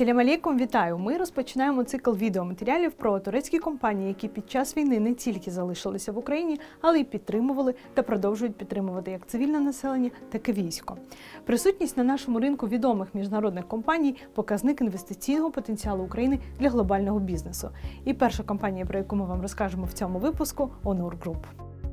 Асілям алейкум, вітаю! Ми розпочинаємо цикл відеоматеріалів про турецькі компанії, які під час війни не тільки залишилися в Україні, але й підтримували та продовжують підтримувати як цивільне населення, так і військо. Присутність на нашому ринку відомих міжнародних компаній показник інвестиційного потенціалу України для глобального бізнесу. І перша компанія, про яку ми вам розкажемо в цьому випуску, Onur Group.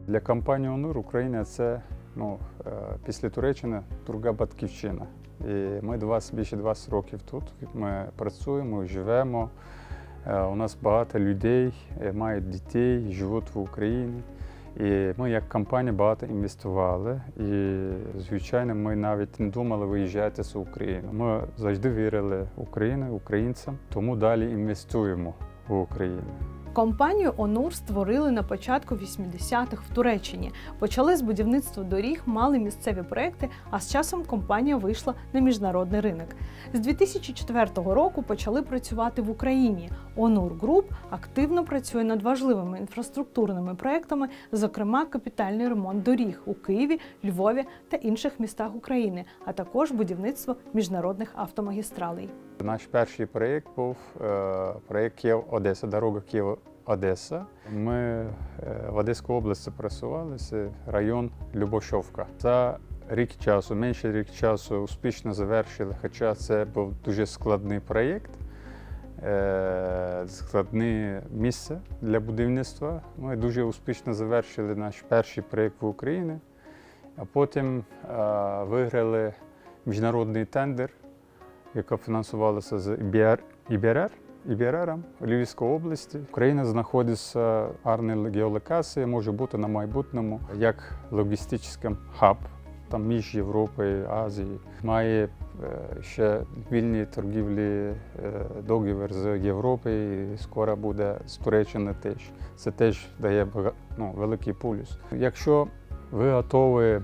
Для компанії ОНУР Україна це ну, е, після Туреччини друга батьківщина. І ми 20, більше 20 років тут. Ми працюємо, живемо. Е, У нас багато людей е, мають дітей, живуть в Україні. І ми як компанія багато інвестували. І, звичайно, ми навіть не думали виїжджати з України. Ми завжди вірили в Україну, українцям, тому далі інвестуємо в Україну. Компанію Онур створили на початку 80-х в Туреччині. Почали з будівництва доріг, мали місцеві проекти, а з часом компанія вийшла на міжнародний ринок. З 2004 року почали працювати в Україні. Онур Груп активно працює над важливими інфраструктурними проектами, зокрема капітальний ремонт доріг у Києві, Львові та інших містах України, а також будівництво міжнародних автомагістралей. Наш перший проєкт був е, проєкт Одеса, дорога Київ Одеса. Ми е, в Одеській області працювали, це район Любошовка. За рік часу, менше рік часу успішно завершили, хоча це був дуже складний проєкт. е, Складне місце для будівництва. Ми дуже успішно завершили наш перший проєкт в Україні, а потім е, виграли міжнародний тендер яка фінансувалася з ІБР, ІБРР, ІБРРом Львівської області. Україна знаходиться в гарній геолокації, може бути на майбутньому як логістичний хаб там між Європою Азією. Має е, ще вільні торгівлі е, договір з Європою, і скоро буде з Туреччини теж. Це теж дає ну, великий полюс. Якщо ви готові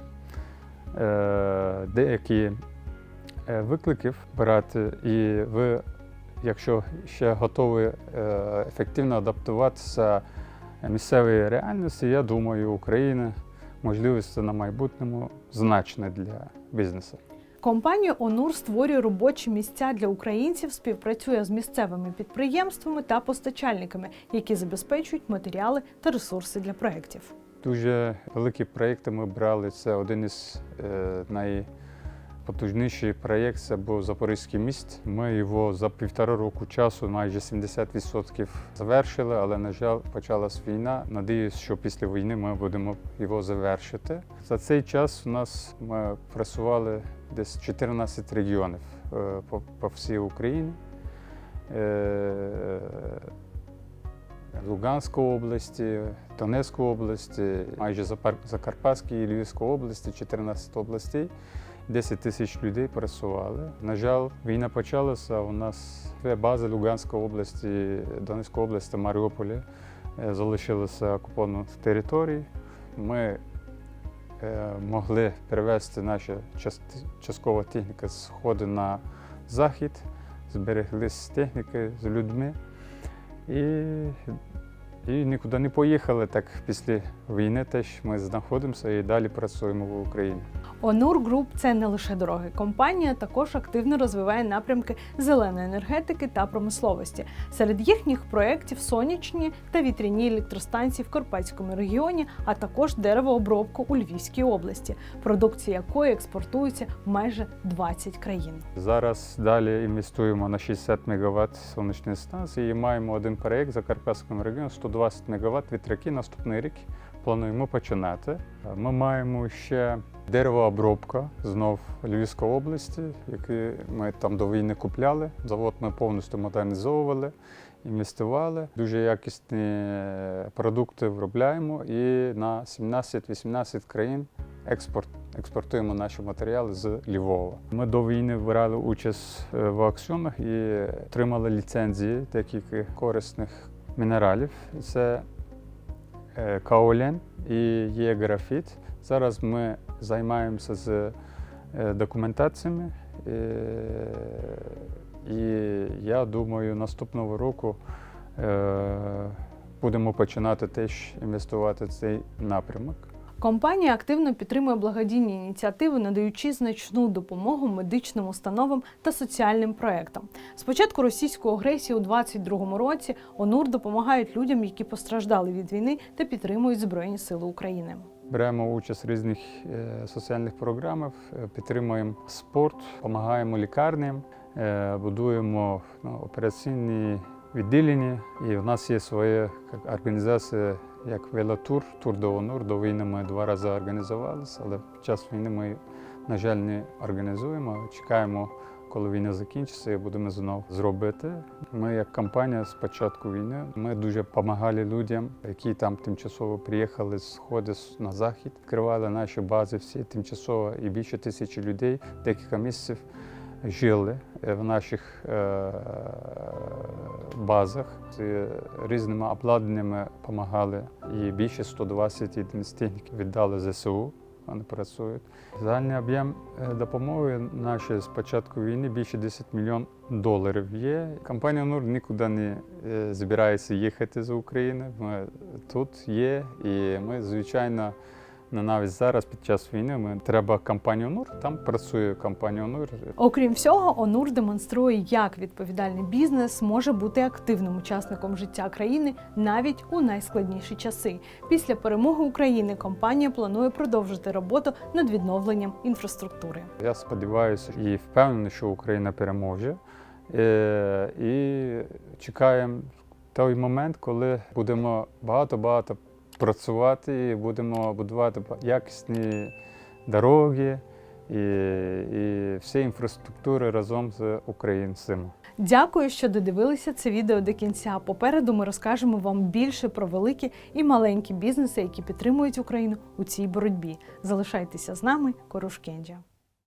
е, деякі викликів брати, і ви, якщо ще готові е, ефективно адаптуватися місцевій реальності, я думаю, Україна можливості на майбутньому значні для бізнесу. Компанія Онур створює робочі місця для українців, співпрацює з місцевими підприємствами та постачальниками, які забезпечують матеріали та ресурси для проєктів. Дуже великі проєкти ми брали. Це один із е, найпотужніших проєктів це був Запорізький міст. Ми його за півтора року часу майже 70% завершили, але, на жаль, почалась війна. Надіюсь, що після війни ми будемо його завершити. За цей час у нас ми працювали десь 14 регіонів е, по, по всій Україні. Е, Луганської області, Донецької області, майже Закарпатській і Львівської області, 14 областей. 10 тисяч людей працювали. На жаль, війна почалася. У нас бази Луганської області, Донецької області, Маріуполі е, залишилися окуповані території. Ми е, могли перевести нашу част- часткову техніку з сходу на захід, збереглись техніки з людьми. І, і нікуди не поїхали. Так після війни теж ми знаходимося і далі працюємо в Україні. Онур Груп це не лише дороги. Компанія також активно розвиває напрямки зеленої енергетики та промисловості. Серед їхніх проєктів сонячні та вітряні електростанції в Карпатському регіоні, а також деревообробку у Львівській області, продукція якої експортується в майже 20 країн. Зараз далі інвестуємо на 60 МВт сонячної станції і маємо один проєкт за Карпатським регіоном 120 МВт вітряки. Наступний рік плануємо починати. Ми маємо ще деревообробка знов Львівської області, який ми там до війни купляли. Завод ми повністю модернізовували, інвестували. Дуже якісні продукти виробляємо і на 17-18 країн експорт. Експортуємо наші матеріали з Львова. Ми до війни брали участь е, в аукціонах і отримали ліцензії таких корисних мінералів. Це е, каолен і є графіт. Зараз ми займаємося з е, документаціями. е, І я думаю, наступного року будемо починати теж інвестувати в цей напрямок. Компанія активно підтримує благодійні ініціативи, надаючи значну допомогу медичним установам та соціальним проектам. З початку російської агресії у 2022 році ОНУР допомагають людям, які постраждали від війни та підтримують Збройні Сили України. Беремо участь в різних е, соціальних програмах, е, підтримуємо спорт, допомагаємо лікарням, е, будуємо ну, операційні відділення. І в нас є своя організація, як велотур, тур до ОНУР. До війни ми два рази організувалися, але під час війни ми, на жаль, не організуємо. Чекаємо, коли війна закінчиться, і будемо знову зробити. Ми, як компанія, з початку війни, ми дуже допомагали людям, які там тимчасово приїхали з сходу на захід, відкривали наші бази всі тимчасово і більше тисячі людей декілька місяців жили е, в наших е, базах з різними обладнаннями допомагали. І більше 120 одиниць техніки віддали ЗСУ. Вони працюють. Загальний об'єм е, допомоги нашої з початку війни більше 10 мільйон доларів є. Компанія НУР нікуди не збирається їхати з України. Ми тут є, і ми, звичайно, навіть зараз під час війни ми треба компанію НУР. Там працює компанія НУР. Окрім всього, ОНУР демонструє, як відповідальний бізнес може бути активним учасником життя країни навіть у найскладніші часи. Після перемоги України компанія планує продовжити роботу над відновленням інфраструктури. Я сподіваюся і впевнений, що Україна переможе. Е, І чекаємо той момент, коли будемо багато-багато працювати і будемо будувати якісні дороги і, і всі інфраструктури разом з українцями. Дякую, що додивилися це відео до кінця. Попереду ми розкажемо вам більше про великі і маленькі бізнеси, які підтримують Україну у цій боротьбі. Залишайтеся з нами, Коруш Кенджа.